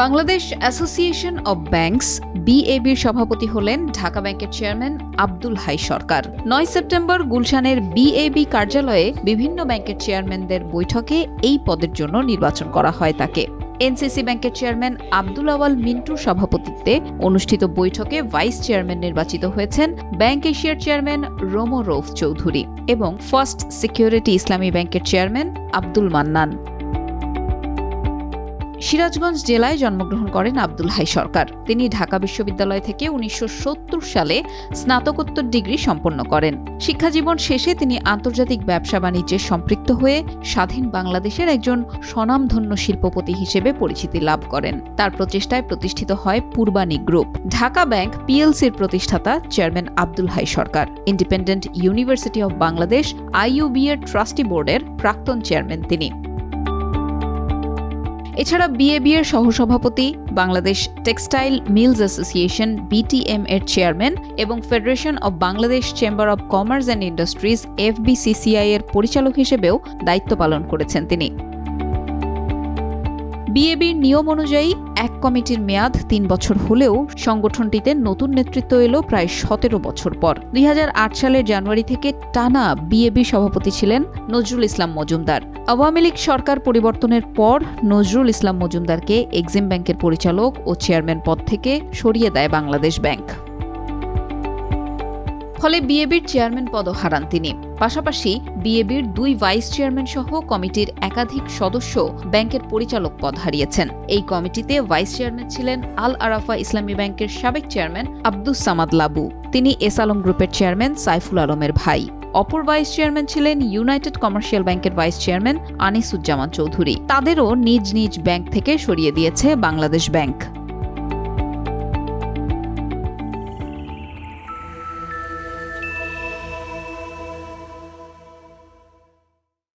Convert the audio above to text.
Bangladesh association of banks বিএবির সভাপতি হলেন ঢাকা ব্যাংকের চেয়ারম্যান আব্দুল হাই সরকার। নয় সেপ্টেম্বর গুলশানের বিএবি কার্যালয়ে বিভিন্ন ব্যাংকের চেয়ারম্যানদের বৈঠকে এই পদের জন্য নির্বাচন করা হয় তাকে। এনসিসি ব্যাংকের চেয়ারম্যান আব্দুল আওয়াল মিন্টুর সভাপতিত্বে অনুষ্ঠিত বৈঠকে ভাইস চেয়ারম্যান নির্বাচিত হয়েছেন ব্যাংক এশিয়ার চেয়ারম্যান রোমো রৌফ চৌধুরী এবং ফার্স্ট সিকিউরিটি ইসলামী ব্যাংকের চেয়ারম্যান আব্দুল মান্নান। সিরাজগঞ্জ জেলায় জন্মগ্রহণ করেন আব্দুল হাই সরকার। তিনি ঢাকা বিশ্ববিদ্যালয় থেকে উনিশশো সত্তর সালে স্নাতকোত্তর ডিগ্রি সম্পন্ন করেন। শিক্ষাজীবন শেষে তিনি আন্তর্জাতিক ব্যবসা বাণিজ্যে সম্পৃক্ত হয়ে স্বাধীন বাংলাদেশের একজন স্বনামধন্য শিল্পপতি হিসেবে পরিচিতি লাভ করেন। তার প্রচেষ্টায় প্রতিষ্ঠিত হয় পূর্বানী গ্রুপ। ঢাকা ব্যাংক পিএলসির প্রতিষ্ঠাতা chairman Abdul Hai Sarkar. Independent University of Bangladesh IUB এর ট্রাস্টি বোর্ডের প্রাক্তন চেয়ারম্যান তিনি। এছাড়া বিএবি এর সহসভাপতি Bangladesh textile mills association, BTM এর চেয়ারম্যান এবং federation of Bangladesh chamber of commerce and industries, FBCCI এর পরিচালক হিসেবেও দায়িত্ব পালন করেছেন তিনি। বিএবির নিয়ম অনুযায়ী এক কমিটির মেয়াদ তিন বছর হলেও সংগঠনটিতে নতুন নেতৃত্ব এলো প্রায় সতেরো বছর পর। দুই হাজার আট সালের জানুয়ারি থেকে টানা বিএবি সভাপতি ছিলেন নজরুল ইসলাম মজুমদার। আওয়ামী লীগ সরকার পরিবর্তনের পর নজরুল ইসলাম মজুমদারকে এক্সিম ব্যাংকের পরিচালক ও চেয়ারম্যান পদ থেকে সরিয়ে দেয় বাংলাদেশ ব্যাংক। ফলে বিএবির চেয়ারম্যান পদও হারান তিনি। পাশাপাশি বিএবির দুই ভাইস চেয়ারম্যান সহ কমিটির একাধিক সদস্য ব্যাংকের পরিচালক পদ হারিয়েছেন। এই কমিটিতে ভাইস চেয়ারম্যান ছিলেন আল আরাফা ইসলামী ব্যাংকের সাবেক চেয়ারম্যান আব্দুস সামাদ লাবু। তিনি এস আলম গ্রুপের চেয়ারম্যান সাইফুল আলমের ভাই। অপর ভাইস চেয়ারম্যান ছিলেন ইউনাইটেড কমার্শিয়াল ব্যাংকের ভাইস চেয়ারম্যান আনিসুজ্জামান চৌধুরী। তাদেরও নিজ নিজ ব্যাংক থেকে সরিয়ে দিয়েছে বাংলাদেশ ব্যাংক।